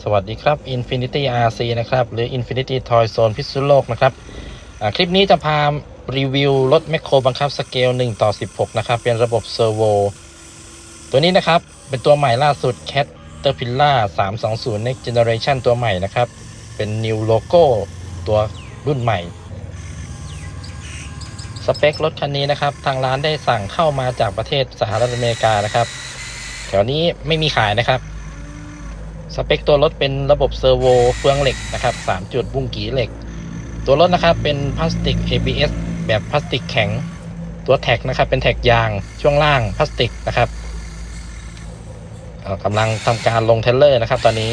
สวัสดีครับ Infinity RC นะครับ หรือ Infinity Toy Zone พิษณุโลกนะครับ คลิปนี้จะพารีวิวรถแมคโครบังคับสเกล 1 ต่อ 16 นะครับ เป็นระบบเซอร์โวตัวนี้นะครับ เป็นตัวใหม่ล่าสุด Caterpillar 320 Next Generation ตัวใหม่นะครับ เป็น New Logo ตัวรุ่นใหม่ สเปครถคันนี้นะครับ ทางร้านได้สั่งเข้ามาจากประเทศสหรัฐอเมริกานะครับ แถวนี้ไม่มีขายนะครับ สเปคตัวรถเป็นระบบเซอร์โวเฟืองเหล็กนะครับ 3 จุดบุ้งกีเหล็ก ตัวรถนะครับเป็นพลาสติก ABS แบบพลาสติกแข็ง ตัวแท็กนะครับเป็นแท็กยางช่วงล่างพลาสติกนะครับกำลังทำการลงเทเลอร์นะครับตอนนี้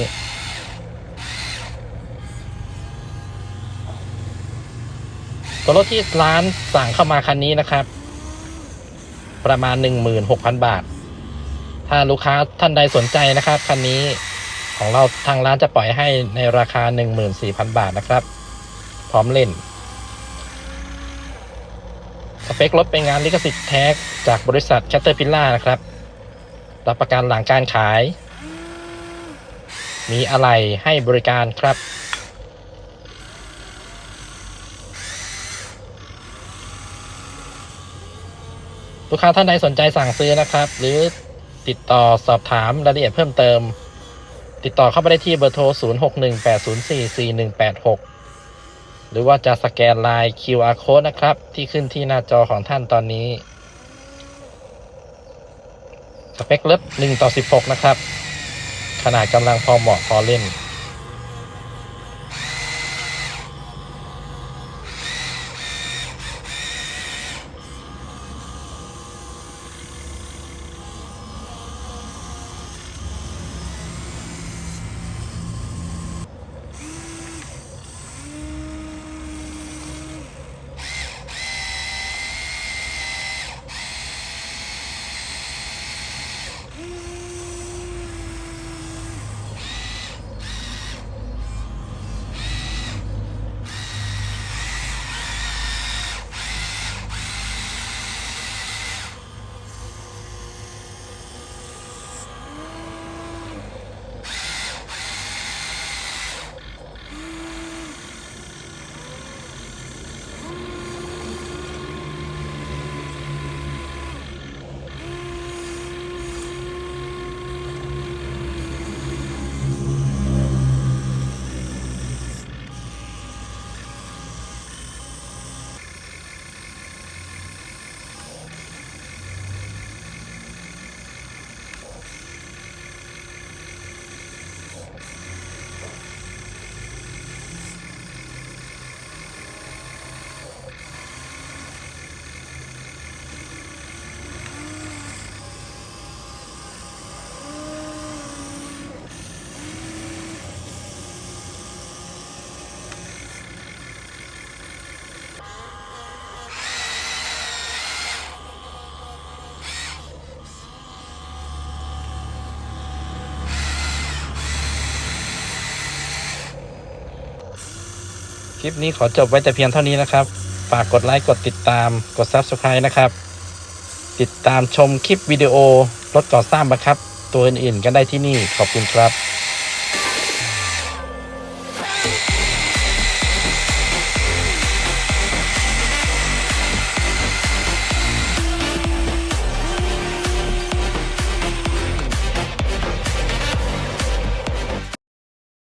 ตัวรถที่ร้านสั่งเข้ามาคันนี้นะครับ ประมาณ 16,000 บาท ถ้าลูกค้าท่านใดสนใจนะครับคันนี้ ของเราทางร้านจะปล่อยให้ในราคา 14,000 บาทนะครับ พร้อมเล่น สเปครถเป็นงานลิขสิทธิ์แท้จากบริษัท Caterpillar นะครับ รับประกันหลังการขาย มีอะไรให้บริการครับลูกค้าท่านใดสนใจสั่งซื้อนะครับ หรือติดต่อสอบถามรายละเอียดเพิ่มเติม ติดต่อเข้าไปได้ที่เบอร์โทร 0618044186 หรือว่าจะสแกนลาย QR code นะครับ ที่ขึ้นที่หน้าจอของท่านตอนนี้ สเปคเล็บ1ต่อ 16 นะครับ ขนาดกำลังพอเหมาะพอเล่น คลิปนี้ขอจบไว้แต่เพียงเท่านี้นะครับ ฝากกดไลค์กดติดตามกด Subscribe นะครับ ติดตามชมคลิปวิดีโอรถก่อสร้างบังคับ ตัวอื่นๆ กันได้ที่นี่ขอบคุณครับ